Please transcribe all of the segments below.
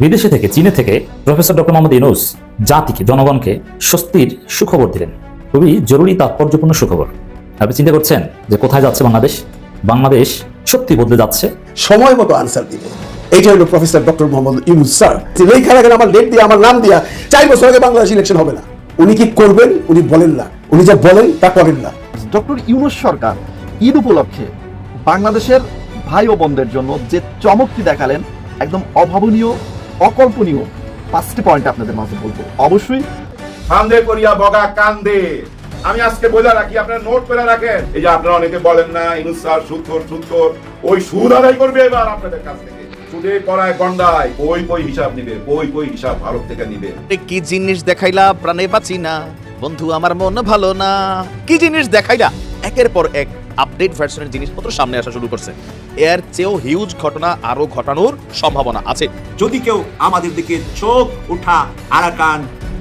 বিদেশে থেকে চীনে থেকে প্রফেসর ডক্টর মোহাম্মদ ইউনুস জাতিকে জনগণকে স্বস্তির সুখবর দিলেন। খুবই জরুরি তাৎপর্যপূর্ণ সুখবর। আপনি চিন্তা করছেন যে কোথায় যাচ্ছে বাংলাদেশ? বাংলাদেশ সত্যি বদলে যাচ্ছে? সময় মতো আনসার দিবে। এইটা হলো professor doctor Muhammad Yunus sir. লেখা রাখেন আমার ডেট দিয়ে আমার নাম দিয়া চার বছর আগে বাংলাদেশ ইলেকশন হবে না। উনি কি করবেন? উনি বলেন না। উনি যা বলেন তা করেন না। ডক্টর ইউনুস সরকার ঈদ উপলক্ষে বাংলাদেশের ভাই ও বোনদের জন্য যে চমকটি দেখালেন একদম অভাবনীয় অকল্পনীয়। পাঁচটি পয়েন্ট আপনাদের মাঝে বলব। অবশ্যই। ফান্দে করিয়া বগা কান্দে। আমি আজকে বলে রাখি আপনারা নোট করে রাখেন। এই যে আপনারা অনেকে বলেন না ইনুস স্যার সুদখোর সুদখোর ওই সুদ আদায় করবে এবার আপনাদের কাছ থেকে। সুদে করায় গন্ডায় কই কই হিসাব নিবে কই কই হিসাব ভারত থেকে নিবে। কি জিনিস দেখাইলা প্রাণে বাঁচি না। বন্ধু আমার মন ভালো না। কি জিনিস দেখাইলা? একের পর এক আপডেট ভার্সনের জিনিসপত্র সামনে আসা শুরু করছে। এর চেয়েও হিউজ ঘটনা আরও ঘটানোর সম্ভাবনা আছে। যদি কেউ আমাদের দিকে চোখ উঠা আরাকান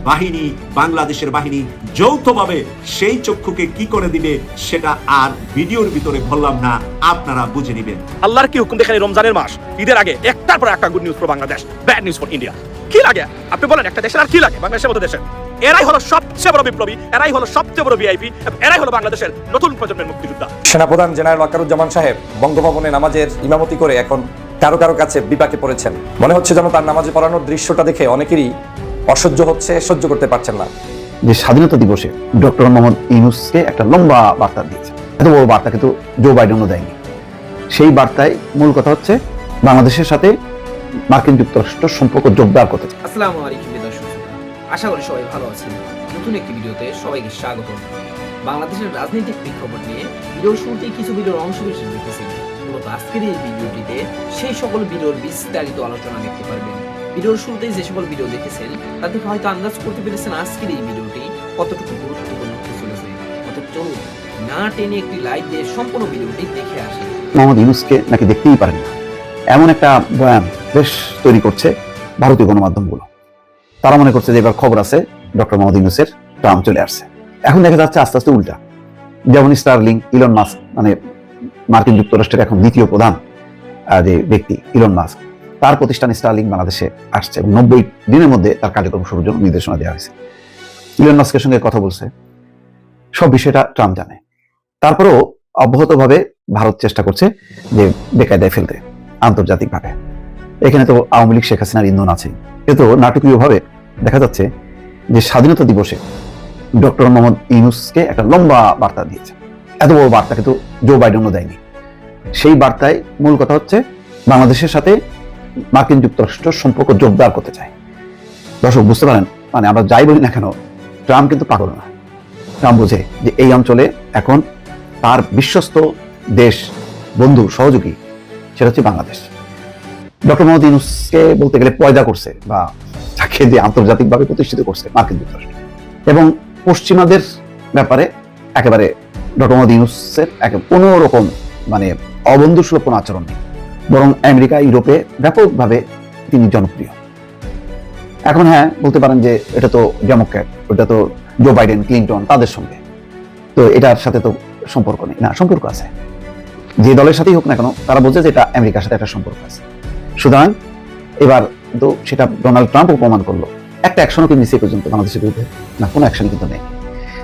বাহিনী বাংলাদেশের বাহিনী যৌথভাবে সেই চক্ষুকে কি করে দিবে সেটা আর ভিডিওর ভিতরে বললাম না আপনারা বুঝে নেবেন। আল্লাহর কি হুকুম দেখেন এই রমজানের মাস? ঈদের আগে একটার পর একটা good news for Bangladesh bad news for India কি লাগে? আপনি বলেন একটা দেশের আর কি লাগে? বাংলাদেশের মতো দেশের। এরাই হলো সবচেয়ে বড় বিপ্লবী এরাই হলো সবচেয়ে বড় ভিআইপি এরাই হলো বাংলাদেশের নতুন প্রজন্মের মুক্তিযোদ্ধা। সেনাপ্রধান জেনারেল ওয়াকারুজ্জামান সাহেব বঙ্গভবনে নামাজের ইমামতি করে এখন কারও কারও কাছে বিপাকে পড়েছেন। মনে হচ্ছে যেন তার নামাজে পড়ানোর দৃশ্যটা দেখে অনেকেরই অসহ্য হচ্ছে সহ্য করতে পারছেন না। যে স্বাধীনতা দিবসে ডক্টর মোহাম্মদ ইউনুসকে একটা লম্বা বার্তা দিয়েছে। এত বড় বার্তা কিন্তু জো বাইডেনও দেয়নি। সেই বার্তায় মূল কথা হচ্ছে বাংলাদেশের সাথে মার্কিন যুক্তরাষ্ট্র সম্পর্ক জোরদার করতে। আসসালামু আলাইকুম। আশা করি সবাই ভালো আছেন। নতুন একটি ভিডিওতে সবাইকে স্বাগত। বাংলাদেশের রাজনৈতিক প্রেক্ষাপট নিয়ে ভিডিওর শুরুতেই কিছু ভিডিওর অংশ বিশেষ দেখেছি মূলত আজকের এই ভিডিওটিতে সেই সকল ভিডিওর বিস্তারিত আলোচনা দেখতে পারবেন। ভিডিওর শুরুতেই যে সকল ভিডিও দেখেছেন তা থেকে হয়তো আন্দাজ করতে পেরেছেন আজকের এই ভিডিওটি কতটুকু গুরুত্বপূর্ণ হতে চলেছে। অতএব চলুন, না টেনে একটি লাইক দিয়ে সম্পূর্ণ ভিডিওটি দেখে আসি। মোহাম্মদ ইউনুসকে নাকি দেখতেই পারেন না। এমন একটা বেশ তৈরি করছে ভারতীয় গণমাধ্যমগুলো। তারা মনে করছে যে এবার খবর আছে ডক্টর মোহাম্মদ ইউনুসের, ট্রাম্প চলে আসছে। এখন দেখা যাচ্ছে আস্তে আস্তে উল্টা। যেমন স্টারলিং, ইলন মাস্ক মানে মার্কিন যুক্তরাষ্ট্রের এখন দ্বিতীয় প্রধান যে ব্যক্তি, ইলন মাস্ক, তার প্রতিষ্ঠান স্টারলিং বাংলাদেশে আসছে এবং নব্বই দিনের মধ্যে তার কার্যক্রম শুরুর জন্য নির্দেশনা দেওয়া হয়েছে। ইলন মাস্কের সঙ্গে কথা বলছে। সব বিষয়টা ট্রাম্প জানে। তারপরেও অব্যাহতভাবে ভারত চেষ্টা করছে যে বেকায়দায় ফেলতে, আন্তর্জাতিকভাবে। এখানে তো আওয়ামী লীগ, শেখ হাসিনার ইন্ধন আছে কিন্তু নাটকীয়ভাবে দেখা যাচ্ছে যে স্বাধীনতা দিবসে ডক্টর মোহাম্মদ ইউনুসকে একটা লম্বা বার্তা দিয়েছে। এত বড় বার্তা কিন্তু জো বাইডেনও দেয়নি। সেই বার্তায় মূল কথা হচ্ছে বাংলাদেশের সাথে মার্কিন যুক্তরাষ্ট্র সম্পর্ক জোরদার করতে চায়। দর্শক, বুঝতে পারেন মানে আমরা যাই বলি না কেন, ট্রাম্প কিন্তু পাগল না। ট্রাম্প বোঝে যে এই অঞ্চলে এখন তার বিশ্বস্ত দেশ, বন্ধু, সহযোগী, সেটা হচ্ছে বাংলাদেশ। ডক্টর মোহাম্মদ ইউনুসকে বলতে গেলে পয়দা করছে বা তাকে যে আন্তর্জাতিকভাবে প্রতিষ্ঠিত করছে মার্কিন যুক্তরাষ্ট্র। এবং পশ্চিমাদের ব্যাপারে একেবারে ডক্টর মোহাম্মদ ইউনুসের এক কোনো রকম মানে অবন্ধুসুলভ কোনো আচরণ নেই। বরং আমেরিকা, ইউরোপে ব্যাপকভাবে তিনি জনপ্রিয়। এখন হ্যাঁ বলতে পারেন যে এটা তো ডেমোক্র্যাট, ওটা তো জো বাইডেন, ক্লিন্টন, তাদের সঙ্গে। তো এটার সাথে তো সম্পর্ক নেই। না, সম্পর্ক আছে। যে দলের সাথেই হোক না কেন, তারা বলছে যে এটা আমেরিকার সাথে একটা সম্পর্ক আছে। সুতরাং এবার তো সেটা ডোনাল্ড ট্রাম্পও প্রমাণ করল। একটা অ্যাকশনও কিন্তু নিচে পর্যন্ত বাংলাদেশের বিরুদ্ধে না, কোনো অ্যাকশন কিন্তু নেই।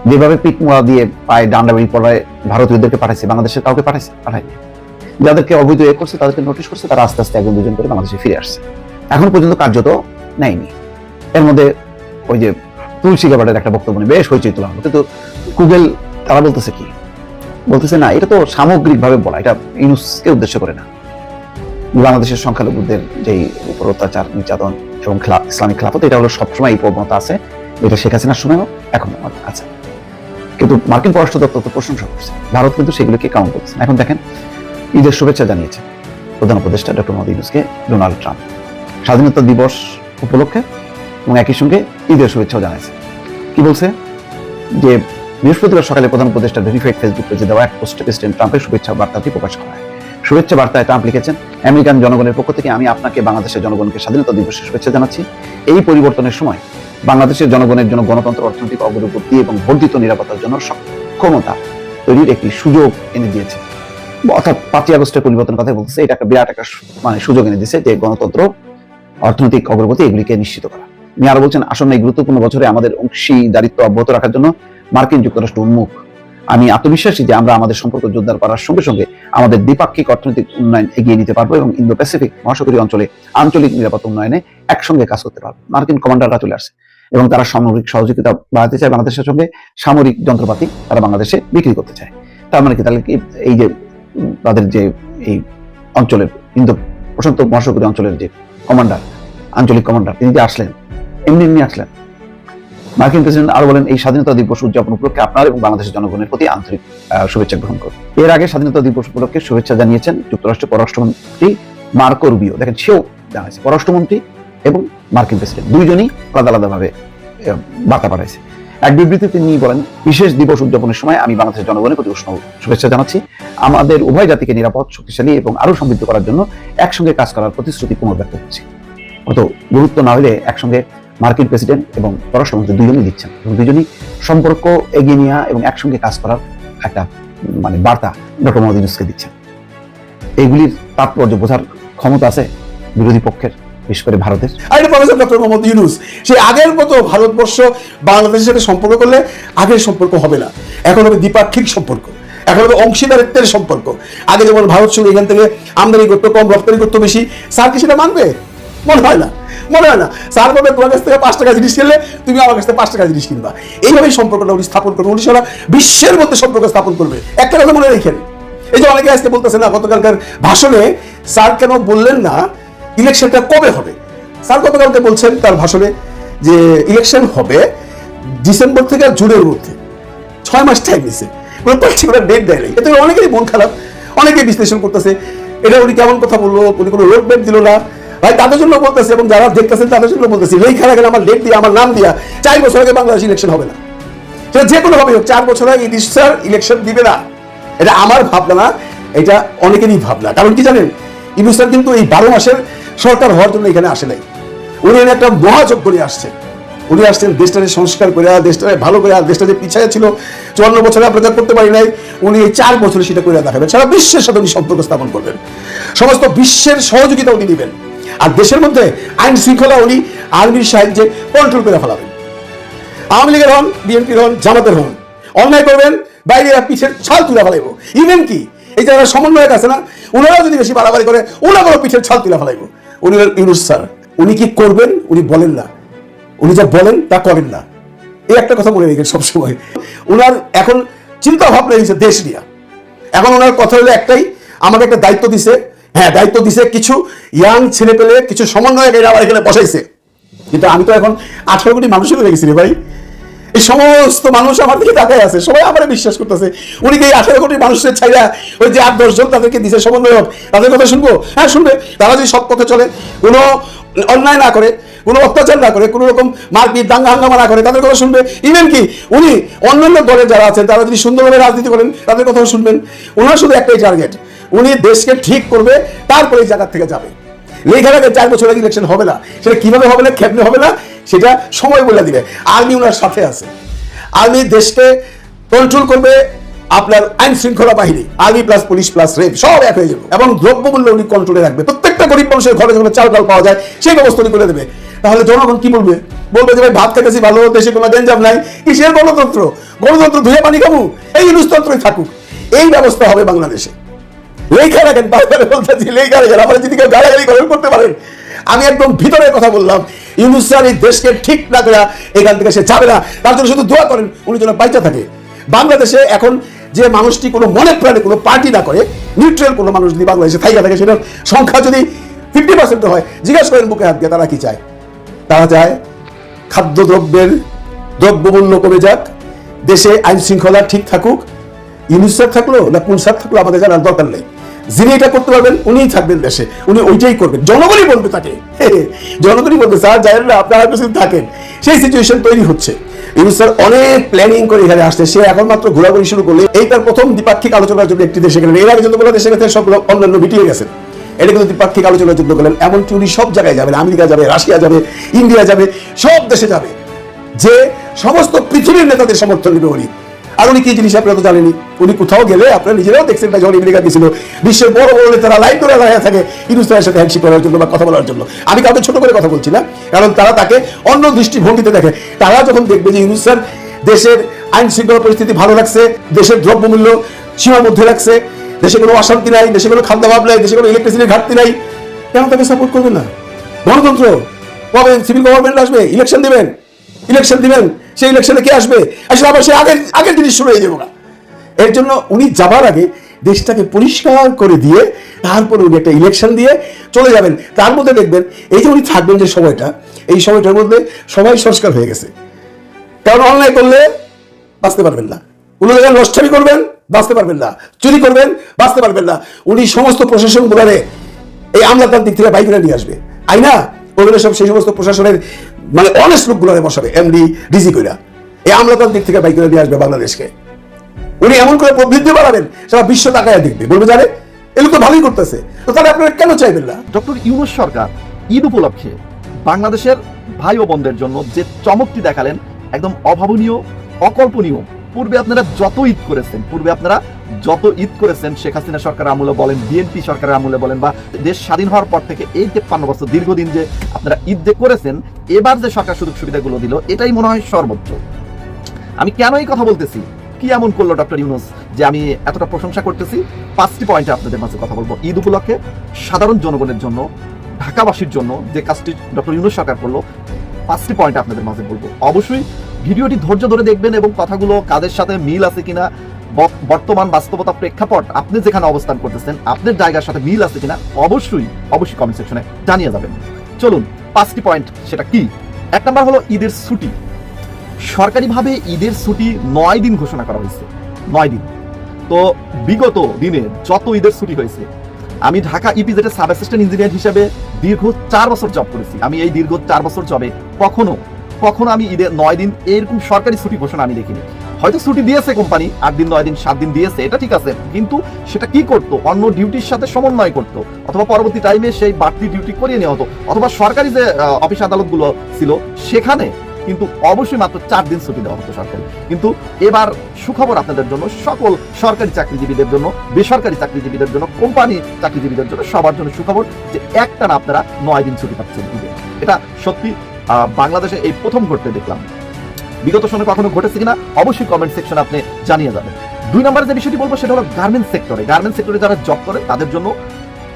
যেভাবে পিট মোড়া দিয়ে পায়ে ডান্ডা বেরিয়ে পড়ায় ভারতীয়দেরকে পাঠাইছে বাংলাদেশের কাউকে পাঠাইছে, পাঠায়নি। যাদেরকে অবৈধ এ করছে, তাদেরকে নোটিশ করছে, তারা আস্তে আস্তে একজন দুজন করে বাংলাদেশে ফিরে আসছে। এখন পর্যন্ত কার্যত নেয়নি। এর মধ্যে ওই যে তুলসী গাবাটের একটা বক্তব্য নিয়ে বেশ হয়েছে তোলা কিন্তু গুগল তারা বলতেছে কি? বলতেছে না, এটা তো সামগ্রিকভাবে বলা, এটা ইউনুসকে উদ্দেশ্য করে না। বাংলাদেশের সংখ্যালঘুদের যেই উপর অত্যাচার, নির্যাতন এবং ইসলামিক খেলাফত এটা হলো সবসময় এই প্রবণতা আছে। এটা শেখ হাসিনার সময়ও, এখন আছে কিন্তু মার্কিন পররাষ্ট্র দপ্তর তো প্রশংসা করছে। ভারত কিন্তু সেগুলোকে কাউন্ট করছে এখন দেখেন, ঈদের শুভেচ্ছা জানিয়েছে প্রধান উপদেষ্টা ডক্টর মোহাম্মদ ইউনুসকে ডোনাল্ড ট্রাম্প। স্বাধীনতা দিবস উপলক্ষে এবং একই সঙ্গে ঈদের শুভেচ্ছাও জানাইছে। কি বলছে? যে বৃহস্পতিবার সকালে প্রধান উপদেষ্টা ভেরিফাইড ফেসবুক পেজে দেওয়া এক পোস্টে প্রেসিডেন্ট ট্রাম্পের শুভেচ্ছা বার্তাটি প্রকাশ করা হয়। শুভেচ্ছা বার্তায় ট্রাম্প লিখেছেন, আমেরিকান জনগণের পক্ষ থেকে আমি আপনাকে, বাংলাদেশের জনগণকে স্বাধীনতা দিবসের শুভেচ্ছা জানাচ্ছি। এই পরিবর্তনের সময় বাংলাদেশের জনগণের জন্য গণতন্ত্র, অর্থনৈতিক অগ্রগতি এবং বর্ধিত নিরাপত্তার জন্য সক্ষমতা তৈরির একটি সুযোগ এনে দিয়েছে। অর্থাৎ পাঁচই আগস্টের পরিবর্তন কথা বলতেছে, এটা একটা বিরাট একটা মানে সুযোগ এনে দিয়েছে যে গণতন্ত্র, অর্থনৈতিক অগ্রগতি এগুলিকে নিশ্চিত করা। তিনি আরও বলছেন, আসন্ন এই গুরুত্বপূর্ণ বছরে আমাদের অংশীদারিত্ব অব্যাহত রাখার জন্য মার্কিন যুক্তরাষ্ট্র উন্মুখ আমি আত্মবিশ্বাসী যে আমরা আমাদের সম্পর্ক জোরদার করার সঙ্গে সঙ্গে আমাদের দ্বিপাক্ষিক অর্থনৈতিক উন্নয়ন এগিয়ে নিতে পারব এবং ইন্দো প্যাসিফিক মহাসাগরীয় অঞ্চলে আঞ্চলিক নিরাপত্তা উন্নয়নে একসঙ্গে কাজ করতে পারব। মার্কিন কমান্ডাররা চলে আসছে এবং তারা সামরিক সহযোগিতা বাড়াতে চায় বাংলাদেশের সঙ্গে, সামরিক যন্ত্রপাতি তারা বাংলাদেশে বিক্রি করতে চায়। তার মানে কি? তাহলে কি এই যে তাদের যে এই অঞ্চলের ইন্দো প্রশান্ত মহাসাগরীয় অঞ্চলের যে কমান্ডার, আঞ্চলিক কমান্ডার, তিনি যে আসলেন, এমনি এমনি আসলেন। মার্কিন প্রেসিডেন্ট আরও বলেন, এই স্বাধীনতা দিবস উদযাপন উপলক্ষে আপনার এবং বাংলাদেশের জনগণের প্রতি আন্তরিক শুভেচ্ছা গ্রহণ করুন। এর আগে স্বাধীনতা দিবস উপলক্ষে শুভেচ্ছা জানিয়েছেন যুক্তরাষ্ট্রের পররাষ্ট্রমন্ত্রী মার্কো রুবিও। দেখেন, সেও জানাইছে, পররাষ্ট্রমন্ত্রী এবং মার্কিন প্রেসিডেন্ট দুইজনই আলাদা আলাদাভাবে বার্তা পাঠাইছে। এক বিবৃতিতে তিনি বলেন, বিশেষ দিবস উদযাপনের সময় আমি বাংলাদেশের জনগণের প্রতি উষ্ণ শুভেচ্ছা জানাচ্ছি। আমাদের উভয় জাতিকে নিরাপদ, শক্তিশালী এবং আরও সমৃদ্ধ করার জন্য একসঙ্গে কাজ করার প্রতিশ্রুতি পুনর্ব্যক্ত করছি। কত গুরুত্ব না হলে একসঙ্গে মার্কিন প্রেসিডেন্ট এবং পররাষ্ট্রমন্ত্রী দুজনই দিচ্ছেন। এবং দুজনই সম্পর্ক এগিয়ে নেওয়া এবং একসঙ্গে কাজ করার একটা মানে বার্তা ডক্টর মোহাম্মদ ইউনুসকে দিচ্ছেন। এইগুলির তাৎপর্য বোঝার ক্ষমতা আছে বিরোধী পক্ষের, বিশেষ করে ভারতের। প্রফেসর ডক্টর মোহাম্মদ ইউনুস, সে আগের মতো ভারতবর্ষ বাংলাদেশের সাথে সম্পর্ক করলে আগের সম্পর্ক হবে না। এখন হবে দ্বিপাক্ষিক সম্পর্ক। এখন হবে অংশীদারিত্বের সম্পর্ক। আগে যেমন ভারত সঙ্গে এখান থেকে আমদানি করতো, কম রপ্তানি করতো বেশি। স্যার কি সেটা মানবে? মনে হয় না, মনে হয় না। স্যার বলবে, তোমার কাছ থেকে পাঁচ টাকা জিনিস কিনলে তুমি আমার কাছ থেকে পাঁচ টাকা জিনিস কিনবা। এইভাবেই সম্পর্কটা উনি স্থাপন করবে। উনি সারা বিশ্বের মধ্যে সম্পর্ক স্থাপন করবে। একটা কথা মনে রেখেন। এই যে অনেকে আজকে বলতেছে না, গতকালকার ভাষণে স্যার কেন বললেন না, ইলেকশনটা কবে হবে? স্যার গতকালকে বলছেন তার ভাষণে যে ইলেকশন হবে ডিসেম্বর থেকে জুনের মধ্যে। ছয় মাস টাইম নিছে। কোনো পার্টিকুলার ডেট দেয় নাই। এতে করে অনেকেরই মন খারাপ, অনেকেই বিশ্লেষণ করতেছে, এটা উনি কেমন কথা বলল? উনি কোনো রোড ম্যাপ দিল না? ভাই, তাদের জন্য বলতেছে এবং যারা দেখতেছেন তাদের জন্য বলতেছি লেখা রাখেন আমার ডেট দিয়ে, আমার নাম দিয়া চার বছর আগে বাংলাদেশ ইলেকশন হবে না। সেটা যে কোনো হবে হোক, চার বছর আগে স্যার ইলেকশন দিবে না। এটা আমার ভাবনা না, এটা অনেকেরই ভাবনা। কারণ কি জানেন স্যার কিন্তু এই বারো মাসের সরকার হওয়ার জন্য এখানে আসে নাই। উনি একটা মহাযোগ করে আসছেন। উনি আসছেন দেশটাকে সংস্কার করে দেশটাকে ভালো করে দেশটা যে পিছিয়ে ছিল, চুয়ান্ন বছরে প্রচার করতে পারি নাই। উনি এই চার বছরে সেটা করে দেখাবেন। সারা বিশ্বের সাথে উনি সম্পর্ক স্থাপন করবেন। সমস্ত বিশ্বের সহযোগিতা উনি দিবেন আর দেশের মধ্যে আইন শৃঙ্খলা উনি আর্মির সাহায্যে কন্ট্রোল করে ফেলাবেন। আওয়ামী লীগের হন, বিএনপির হন, জামাতের হন। অন্যায় করবেন, বাইরে পিছের ছাল তুলে ফেলাইব। ইভেন কি? এই যারা সমন্বয়ক আছে না, ওনারাও যদি বেশি বাড়াবাড়ি করে, ওনারাও পিছের ছাল তুলে ফেলাইব। উনি ইউনুস স্যার। উনি কি করবেন? উনি বলেন না। উনি যা বলেন, তা করেন না। এই একটা কথা মনে রেখেন সবসময়। ওনার এখন চিন্তা ভাবনা হয়েছে দেশ নিয়ে। এখন ওনার কথা হলো একটাই, আমাকে একটা দায়িত্ব দিছে হ্যাঁ দায়িত্ব দিছে কিছু ইয়াং ছেলে পেলে কিছু সমন্বয়ক এরা আবার এখানে বসাইছে। কিন্তু আমি তো এখন আঠারো কোটি মানুষের হয়ে গেছি রে ভাই। এই সমস্ত মানুষ আমার দিকে তাকায় আছে, সবাই আমার বিশ্বাস করতেছে। উনি কি আঠারো কোটি মানুষের ছাইরা ওই যে আট দশজন তাদেরকে দিছে সমন্বয়ক? তাদের কথা শুনব? হ্যাঁ শুনবে। তারা যদি সব পথে চলে, কোনো অন্যায় না করে, কোনো অত্যাচার না করে, কোনো রকম মারপিট, দাঙ্গা হাঙ্গামা না করে, তাদের কথা শুনবে। ইভেন কি, উনি অন্যান্য দলের যারা আছেন, তারা যদি সুন্দরভাবে রাজনীতি করেন, তাদের কথাও শুনবেন। ওনার শুধু একটাই টার্গেট উনি দেশকে ঠিক করবে, তারপরে এই জায়গা থেকে যাবে। লেখার আগে চার বছর আগে ইলেকশন হবে না, সেটা কীভাবে হবে না কেমনে হবে না সেটা সময় বলে দিবে। আর্মি ওনার সাথে আছে। আর্মি দেশকে কন্ট্রোল করবে আপনার আইন শৃঙ্খলা বাহিনী, army plus police plus rape সব এক হয়ে যাবে। এবং দ্রব্যমূল্য উনি কন্ট্রোলে রাখবে। প্রত্যেকটা গরিব মানুষের ঘরে যখন চাল ডাল পাওয়া যায়, সেই ব্যবস্থা উনি করে দেবে। তাহলে জনগণ কি বলবে? বলবে যে, ভাই, ভাত খেতেছি, ভালো, দেশে কোনো ডেঞ্জাম নাই। কিসের গণতন্ত্র? গণতন্ত্র ধুয়ে পানি খাব? এই ইনুসতন্ত্রই থাকুক। এই ব্যবস্থা হবে বাংলাদেশে। লেখা রাখেন, বারবার বলতেছি, লেখা রাখেন। আমার যদি কেউ গালাগালি করেন, করতে পারেন। আমি একদম ভিতরের কথা বললাম। ইউনুস স্যার এই দেশকে ঠিক না করে এখান থেকে সে যাবে না। তার জন্য শুধু দোয়া করেন, উনি যেন বাইচা থাকে। বাংলাদেশে এখন যে মানুষটি কোনো মনে প্রাণে কোনো পার্টি না করে নিউট্রাল কোনো মানুষ যদি বাংলাদেশে থাইকা থাকে, সেটার সংখ্যা যদি ফিফটি পার্সেন্ট হয়, জিজ্ঞাসা করেন বুকে হাত দিয়ে, তারা কি চায়? তারা চায় খাদ্যদ্রব্যের দ্রব্যমূল্য কমে যাক, দেশে আইন শৃঙ্খলা ঠিক থাকুক। ইউনুস থাকল না কোন থাকল, আমাদের জানার দরকার নেই। যিনি এটা করতে পারবেন, উনিই থাকবেন দেশে। উনি ওইটাই করবেন। জনগণই বলবে তাকে। জনগণই বলবে, স্যার জানেন না আপনারা কিছু থাকেন। সেই সিচুয়েশন তৈরি হচ্ছে। ইউনুস স্যার অনেক প্ল্যানিং করে এখানে আসছে। সে এখন মাত্র ঘোরাঘুরি শুরু করলে এই তার প্রথম দ্বিপাক্ষিক আলোচনার জন্য একটি দেশে গেলেন। এর আগে যতগুলো দেশে গেছেন, সবগুলো অন্যান্য মিটিয়ে গেছেন। এটা কিন্তু দ্বিপাক্ষিক আলোচনার জন্য গেলেন। এমনকি উনি সব জায়গায় যাবেন। আমেরিকা যাবে, রাশিয়া যাবে, ইন্ডিয়া যাবে, সব দেশে যাবে। যে সমস্ত পৃথিবীর নেতাদের সমর্থন নেবে উনি। আর উনি কি জিনিস আপনারা তো জানেনি উনি কোথাও গেলে আপনারা নিজেরাও দেখছেন না, যখন আমেরিকা গেছিল, বিশ্বের বড় বড় নেতারা লাইন ধরে দাঁড়িয়ে থাকে হিন্দুস্তানের সাথে হ্যান্ডশিপ করার জন্য বা কথা বলার জন্য। আমি কাউকে ছোট করে কথা বলছি না, কারণ তারা তাকে অন্য দৃষ্টিভঙ্গিতে দেখে। তারা যখন দেখবে যে স্যার দেশের আইন শৃঙ্খলা পরিস্থিতি ভালো রাখছে দেশের দ্রব্যমূল্য সীমার মধ্যে রাখছে দেশে কোনো অশান্তি নাই, দেশে কোনো খাদ্যাভাব নাই, দেশে কোনো ইলেকট্রিসিটির ঘাটতি নাই, কেন তাকে সাপোর্ট করবেন না? গণতন্ত্র, কবে সিভিল গভর্নমেন্ট আসবে? ইলেকশন দিবেন ইলেকশন দিবেন। সেই ইলেকশনে কে আসবে? আসলে আবার সে আগের আগের জিনিস শুরু হয়ে যাব না এর জন্য উনি যাবার আগে দেশটাকে পরিষ্কার করে দিয়ে তারপরে উনি একটা ইলেকশন দিয়ে চলে যাবেন। তার মধ্যে দেখবেন, এই যে উনি থাকবেন যে সময়টা, এই সময়টার মধ্যে সবাই সংস্কার হয়ে গেছে। কারণ অনলাইন করলে বাঁচতে পারবেন না। উনি জায়গায় নষ্টামি করবেন, বাঁচতে পারবেন না। চুরি করবেন, বাঁচতে পারবেন না। উনি সমস্ত প্রশাসন গুলারে এই আমলাতার দিক থেকে বাইক নিয়ে আসবে। আইনা ওগুলো সব সেই সমস্ত প্রশাসনের মানে অনেস্ট লোকগুলোরে বসাবে এমডি ডিজি কইরা। এই আমলাতার দিক থেকে বাইক নিয়ে আসবে বাংলাদেশকে। উনি এমন করে প্রবৃদ্ধি বাড়াবেন, সারা বিশ্ব টাকায় দেখবে। বলবে জানে এগুলো তো ভালোই করতেছে। তো তাহলে আপনারা কেন চাইবেন না? ডক্টর ইউনুস সরকার ঈদ উপলক্ষে বাংলাদেশের ভাই ও বোনদের জন্য যে চমকটি দেখালেন, একদম অভাবনীয়, অকল্পনীয় পূর্বে আপনারা যত ঈদ করেছেন, পূর্বে আপনারা যত ঈদ করেছেন, শেখ হাসিনা সরকার আমলে বলেন বিএনপি সরকারের আমলে বলেন বা দেশ স্বাধীন হওয়ার পর থেকে এই তেপ্পান্ন বছর দীর্ঘদিন যে আপনারা ঈদ যে করেছেন, এবার যে সরকার সুযোগ সুবিধাগুলো দিল, এটাই মনে হয় সর্বোচ্চ। আমি কেন এই কথা বলতেছি? কি এমন করল ডক্টর ইউনুস যে আমি এতটা প্রশংসা করতেছি? পাঁচটি পয়েন্টে আপনাদের মাঝে কথা বলব। ঈদ উপলক্ষে সাধারণ জনগণের জন্য, ঢাকাবাসীর জন্য যে কাজটি ডক্টর ইউনুস সরকার করল পাঁচটি পয়েন্ট আপনাদের মাঝে বলব। অবশ্যই ভিডিওটি ধৈর্য ধরে দেখবেন এবং কথাগুলো কাদের সাথে মিল আছে কিনা বর্তমান বাস্তবতা প্রেক্ষাপট আপনি যেখানে অবস্থান করতেছেন, আপনার জায়গার সাথে মিল আছে কিনা, অবশ্যই অবশ্যই কমেন্ট সেকশনে জানিয়ে যাবেন। চলুন পাঁচটি পয়েন্ট সেটা কি? এক নম্বর হলো ঈদের ছুটি। সরকারিভাবে ঈদের ছুটি নয় দিন ঘোষণা করা হয়েছে। নয় দিন। তো বিগত দিনে যত ঈদের ছুটি হয়েছে আমি ঢাকা ইপিজেডের সাব অ্যাসিস্ট্যান্ট ইঞ্জিনিয়ার হিসেবে দীর্ঘ চার বছর জব করেছি। আমি এই দীর্ঘ চার বছর জবে কখনো কখনো আমি ঈদের নয় দিন এরকম সরকারি ছুটি ঘোষণা আমি দেখিনি। হয়তো ছুটি দিয়েছে কোম্পানি আট দিন, নয় দিন, সাত দিন দিয়েছে, এটা ঠিক আছে, কিন্তু সেটা কি করতো? অন্য ডিউটির সাথে সমন্বয় করতো, অথবা পরবর্তী টাইমে সেই বাড়তি ডিউটি করিয়ে নেওয়া হতো, অথবা সরকারি যে অফিস আদালতগুলো ছিল, সেখানে কিন্তু অবশ্যই মাত্র চার দিন ছুটি দেওয়া হতো সরকারি। কিন্তু এবার সুখবর আপনাদের জন্য, সকল সরকারি চাকরিজীবীদের জন্য, বেসরকারি চাকরিজীবীদের জন্য, কোম্পানি চাকরিজীবীদের জন্য সবার জন্য সুখবর যে একটানা আপনারা নয় দিন ছুটি পাচ্ছেন ঈদে। এটা সত্যি বাংলাদেশে এই প্রথম ঘটতে দেখলাম। বিগত সময় কখনো ঘটেছে কিনা, অবশ্যই কমেন্ট সেকশন আপনি জানিয়ে যাবেন। দুই নম্বরে যে বিষয়টি বলব, সেটা হলো গার্মেন্টস সেক্টরে গার্মেন্টস সেক্টরে যারা জব করে, তাদের জন্য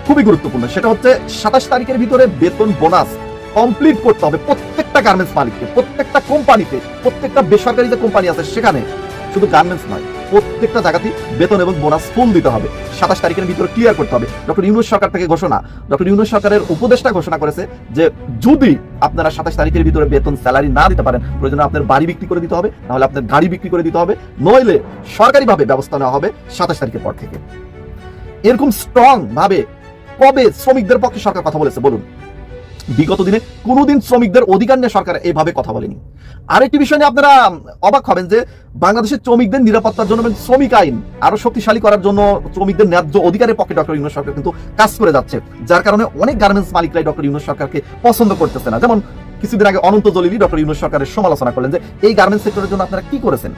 খুবই গুরুত্বপূর্ণ। সেটা হচ্ছে সাতাশ তারিখের ভিতরে বেতন বোনাস কমপ্লিট করতে হবে প্রত্যেকটা গার্মেন্টস মালিককে, প্রত্যেকটা কোম্পানিতে প্রত্যেকটা বেসরকারি যে কোম্পানি আছে সেখানে শুধু গার্মেন্টস নয়, প্রত্যেকটা জায়গাতেই বেতন এবং বোনাস ফুল দিতে হবে। সাতাশ তারিখের ভিতরে ক্লিয়ার করতে হবে। ডক্টর ইউনুস সরকার থেকে ঘোষণা ডক্টর ইউনুস সরকারের উপদেষ্টা ঘোষণা করেছে যে যদি আপনারা সাতাশ তারিখের ভিতরে বেতন স্যালারি না দিতে পারেন, প্রয়োজনে আপনার বাড়ি বিক্রি করে দিতে হবে, নাহলে আপনার গাড়ি বিক্রি করে দিতে হবে, নইলে সরকারিভাবে ব্যবস্থা নেওয়া হবে সাতাশ তারিখের পর থেকে। এরকম স্ট্রং ভাবে কবে শ্রমিকদের পক্ষে সরকার কথা বলেছে, বলুন। বিগত দিনে কোনোদিন শ্রমিকদের অধিকার নিয়ে সরকার এইভাবে কথা বলেনি। আরেকটি বিষয় নিয়ে আপনারা অবাক হবেন যে বাংলাদেশের শ্রমিকদের নিরাপত্তার জন্য শ্রমিক আইন আরও শক্তিশালী করার জন্য শ্রমিকদের ন্যায্য অধিকারের পক্ষে ডক্টর ইউনুস সরকার কিন্তু কাজ করে যাচ্ছে, যার কারণে অনেক গার্মেন্টস মালিকরাই ডক্টর ইউনুস সরকারকে পছন্দ করতেছে না। যেমন কিছুদিন আগে অনন্ত জলিলি ডক্টর ইউনুস সরকারের সমালোচনা করলেন যে এই গার্মেন্টস সেক্টরের জন্য আপনারা কি করেছেন?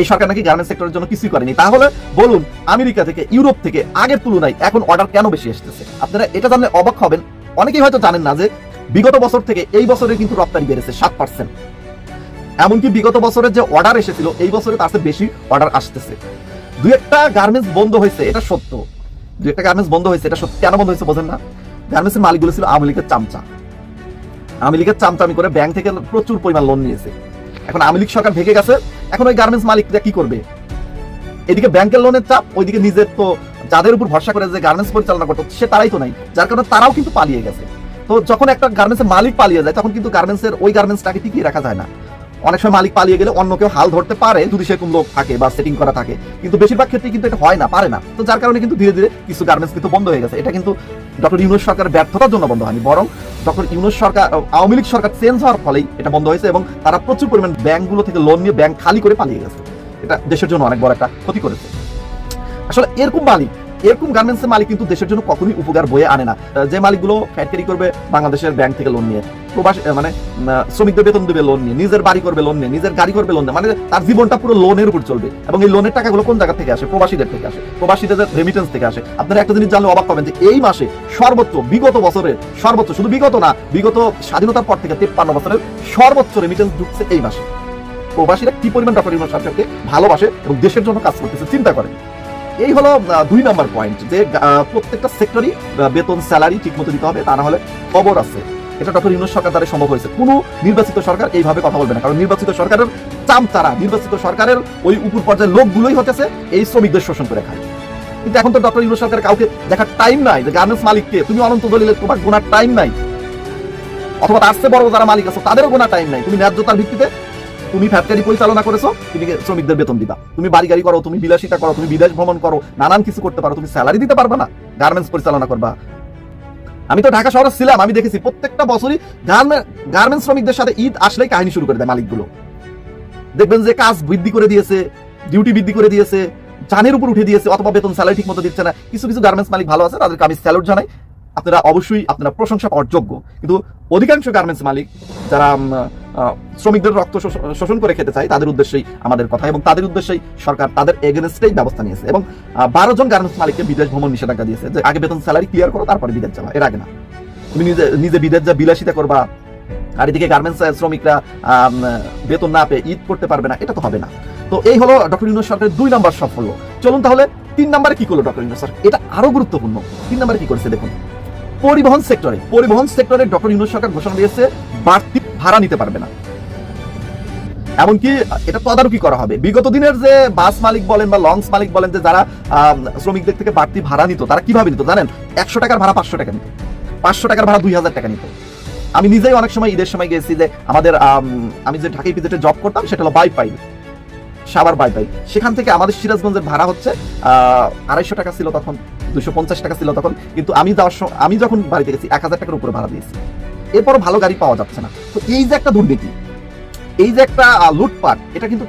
এই সরকার নাকি গার্মেন্টস সেক্টরের জন্য কিছুই করেনি। তাহলে বলুন, আমেরিকা থেকে, ইউরোপ থেকে আগের তুলনায় এখন অর্ডার কেন বেশি এসেছে? আপনারা এটা জানলে অবাক হবেন। অনেকেই হয়তো জানেন না যে বিগত বছর থেকে এই বছরে কিন্তু রপ্তানি বেড়েছে সাত পার্সেন্ট এমনকি বিগত বছরের যে অর্ডার এসেছিল, এই বছরে তার চেয়ে বেশি অর্ডার আসতেছে। দুই একটা গার্মেন্টস বন্ধ হয়েছে, এটা সত্য। দুই একটা গার্মেন্টস বন্ধ হয়েছে, এটা সত্য। কেন বন্ধ হয়েছে বোঝেন না? গার্মেন্টসের মালিকগুলো ছিল আওয়ামী লীগের চামচা। আওয়ামী লীগের চামচামি করে ব্যাংক থেকে প্রচুর পরিমাণ লোন নিয়েছে। এখন আওয়ামী লীগ সরকার ভেঙে গেছে, এখন ওই গার্মেন্টস মালিকরা কি করবে? এদিকে ব্যাংকের লোনের চাপ, ওইদিকে নিজের তো যাদের উপর ভরসা করে যে গার্মেন্টস পরিচালনা করতো সে তারাই তো নাই। যার কারণে তারাও কিন্তু পালিয়ে গেছে। তো যখন একটা গার্মেন্টসের মালিক পালিয়ে যায়, তখন কিন্তু গার্মেন্টসের ওই গার্মেন্টসটাকে টিকিয়ে রাখা যায় না। অনেক সময় মালিক পালিয়ে গেলে অন্য কেউ হাল ধরতে পারে, যদি সেরকম লোক থাকে বা সেটিং করা থাকে। কিন্তু বেশিরভাগ ক্ষেত্রে কিন্তু এটা হয় না, পারে না। তো যার কারণে কিন্তু ধীরে ধীরে কিছু গার্মেন্টস কিন্তু বন্ধ হয়ে গেছে। এটা কিন্তু ডক্টর ইউনুস সরকারের ব্যর্থতার জন্য বন্ধ হয়নি। বরং ডক্টর ইউনুস সরকার, আওয়ামী লীগ সরকার চেঞ্জ হওয়ার ফলেই এটা বন্ধ হয়েছে এবং তারা প্রচুর পরিমাণ ব্যাংকগুলো থেকে লোন নিয়ে ব্যাংক খালি করে পালিয়ে গেছে। এটা দেশের জন্য অনেক বড় একটা ক্ষতি করেছে। আসলে এরকম মালিক, এরকম গার্মেন্টসের মালিক কিন্তু দেশের জন্য কখনোই উপকার বয়ে আনে না। যে মালিকগুলো ফ্যাক্টরি করবে, বাংলাদেশের ব্যাংক থেকে লোন নিয়ে, প্রবাসী মানে শ্রমিকদের বেতন দেবে লোন নিয়ে, নিজের বাড়ি করবে লোন নিয়ে, নিজের গাড়ি করবে লোন নিয়ে মানে তার জীবনটা পুরো লোনের উপর চলবে। এবং এই লোনের টাকাগুলো কোন জায়গা থেকে আসে? প্রবাসীদের থেকে আসে। প্রবাসীদের রেমিটেন্স থেকে আসে। আপনারা একটা জিনিস জানলে অবাক পাবেন যে এই মাসে সর্বোচ্চ, বিগত বছরের সর্বোচ্চ, শুধু বিগত না, বিগত স্বাধীনতার পর থেকে তেপ্পান্ন বছরের সর্বোচ্চ রেমিটেন্স ঢুকছে এই মাসে। প্রবাসীরা কি পরিমাণ ডক্টর ইউনুস সরকারকে ভালোবাসে এবং দেশের জন্য কাজ করতেছে, চিন্তা করেন। এই হলো দুই নাম্বার পয়েন্ট যে প্রত্যেকটা সেক্টরই বেতন স্যালারি ঠিক মতো দিতে হবে, তা না হলে খবর আছে। এটা ডক্টর ইউনুস সরকার দ্বারা সম্ভব হয়েছে। কোনো নির্বাচিত সরকার এইভাবে কথা বলবে না, কারণ নির্বাচিত সরকারের চামচারা নির্বাচিত সরকারের ওই উপর পর্যায়ের লোকগুলোই হতেছে এই শ্রমিকদের শোষণ করে খায়। কিন্তু এখন তো ডক্টর ইউনুস সরকার কাউকে দেখার টাইম নাই, যে গার্মেন্টস মালিককে, তুমি অনন্ত দলিলে তোমার গোনার টাইম নাই। অথবা তার চেয়ে বড় যারা মালিক আছে, তাদেরও গোনা টাইম নাই। তুমি ন্যায্যতার ভিত্তিতে তুমি ফ্যাক্টরি পরিচালনা করেছ, তুমি শ্রমিকদের বেতন দিবা। তুমি বাড়ি গাড়ি করো, তুমি বিলাসিতা করো, তুমি বিদেশ ভ্রমণ করো, নানান কিছু করতে পারো, তুমি স্যালারি দিতে পারবে না গার্মেন্টস পরিচালনা করবা। আমি তো ঢাকা শহরে ছিলাম, আমি দেখেছি প্রত্যেকটা বছরই গার্মেন্টস শ্রমিকদের সাথে ঈদ আসলেই কাহিনী শুরু করে দেয় মালিকগুলো। দেখবেন যে কাজ বৃদ্ধি করে দিয়েছে ডিউটি বৃদ্ধি করে দিয়েছে জানের উপর উঠে দিয়েছে, অথবা বেতন স্যালারি ঠিক মতো দিচ্ছে না, কিছু কিছু গার্মেন্টস মালিক ভালো আছে, তাদেরকে আমি স্যালুট জানাই। আপনারা অবশ্যই আপনারা প্রশংসা পাওয়ার যোগ্য। কিন্তু অধিকাংশ গার্মেন্টস মালিক, যারা শ্রমিকদের রক্ত শোষণ করে খেতে চায় তাদের উদ্দেশ্যেই আমাদের কথা, এবং তাদের উদ্দেশ্যেই সরকার তাদের এগেনস্টেই ব্যবস্থা নিয়েছে। এবং বারো জন গার্মেন্টস মালিককে বিদেশ ভ্রমণ নিষেধাজ্ঞা দিয়েছে যে, আগে বেতন স্যালারি ক্লিয়ার করো, তারপরে বিদেশ যাওয়া এর আগে না। তুমি নিজে নিজে বিদেশ যা বিলাসিতা করবা, আর এদিকে গার্মেন্টস শ্রমিকরা বেতন না পেয়ে ঈদ করতে পারবে না, এটা তো হবে না। তো এই হলো ডক্টর ইউনুস সরকারের দুই নাম্বার সাফল্য। চলুন তাহলে তিন নাম্বারে কি করল ডক্টর ইউনুস সরকার? এটা আরও গুরুত্বপূর্ণ। তিন নাম্বারে কি করেছে দেখুন? পরিবহন সেক্টরে পরিবহন সেক্টরে ডক্টর ইউনুস সরকার ঘোষণা দিয়েছে, বাড়তি ভাড়া নিতে পারবে না। এমনকি এটা তদারকি করা হবে। বিগত দিনের যে বাস মালিক বলেন বা লঞ্চ মালিক বলেন যে যারা শ্রমিকদের থেকে বাড়তি ভাড়া নিত, তারা কীভাবে নিত জানেন? একশো টাকার ভাড়া পাঁচশো টাকা নিত। পাঁচশো টাকার ভাড়া দুই হাজার টাকা নিত। আমি নিজেই অনেক সময় ঈদের সময় গেছি যে আমাদের, আমি যে ঢাকায় পিজেটে জব করতাম সেটা হলো বাই পাই সাবার বাই পাই সেখান থেকে আমাদের সিরাজগঞ্জের ভাড়া হচ্ছে আড়াইশো টাকা ছিল তখন, দুশো পঞ্চাশ টাকা ছিল তখন। কিন্তু আমি যাওয়ার আমি যখন বাড়িতে গেছি, এক হাজার টাকার উপরে ভাড়া দিয়েছি। এরপরও ভালো গাড়ি পাওয়া যাচ্ছে না। তো এই যে একটা দুর্নীতি, এই যে একটা লুটপাট, এটা কিন্তু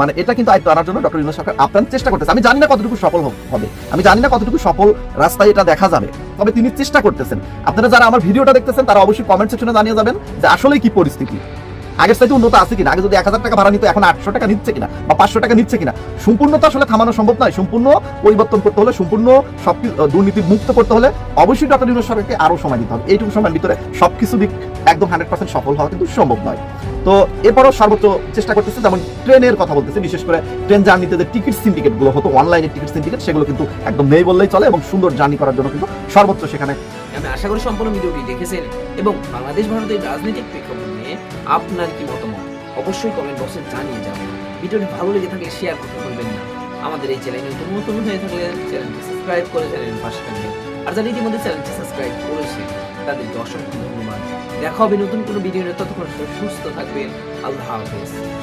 মানে এটা কিন্তু আয়ত্ত আনার জন্য ডক্টর ইউনুস সরকার আপ্রাণ চেষ্টা করতেছে। আমি জানি না কতটুকু সফল হবে। আমি জানি না কতটুকু সফল রাস্তায় এটা দেখা যাবে। তবে তিনি চেষ্টা করতেছেন। আপনারা যারা আমার ভিডিওটা দেখতেছেন, তারা অবশ্যই কমেন্ট সেকশনে জানিয়ে যাবেন যে আসলে কি পরিস্থিতি। আগের চাইতে উন্নত আছে কিনা? আগে যদি এক হাজার টাকা ভাড়া নিত, এখন আটশো টাকা নিচ্ছে কিনা? বা পাঁচশো টাকা নিচ্ছে কিনা? সম্পূর্ণ তো আসলে থামানো সম্ভব নয়। সম্পূর্ণ পরিবর্তন করতে হলে, সম্পূর্ণ সব দুর্নীতি মুক্ত করতে হলে অবশ্যই ডক্টর ইউনুস সরকারকে আরও সময় দিতে হবে। এইটুকু সময়ের ভিতরে সবকিছু দিক একদম হান্ড্রেড পার্সেন্ট সফল হওয়া কিন্তু সম্ভব নয়। তো এরপরও সর্বোচ্চ চেষ্টা করতেছে, যেমন ট্রেনের কথা বলতেছে, বিশেষ করে ট্রেন জার্নিতে যে টিকিট সিন্ডিকেটগুলো হতো, অনলাইনে টিকিট সিন্ডিকেট, সেগুলো কিন্তু একদম নেই বললেই চলে এবং সুন্দর জার্নি করার জন্য কিন্তু সর্বোচ্চ সেখানে আমি আশা করি সম্পূর্ণ ভিডিওটি দেখেছেন এবং বাংলাদেশ, ভারতের রাজনৈতিক প্রেক্ষাপট আপনার কি মতামত? অবশ্যই কমেন্ট বক্সে জানিয়ে যাবেন। ভিডিওটি ভালো লেগে থাকলে শেয়ার করতে ভুলবেন না। আমাদের এই চ্যানেলে নতুন নতুন হয়ে থাকলে চ্যানেলটি সাবস্ক্রাইব করে চ্যানেলের পাশে থাকবেন। আর যারা ইতিমধ্যে চ্যানেলটি সাবস্ক্রাইব করেছে তাদের অসংখ্য ধন্যবাদ। দেখা হবে নতুন কোনো ভিডিও নিয়ে। ততক্ষণ সুস্থ থাকবেন। আল্লাহ হাফেজ।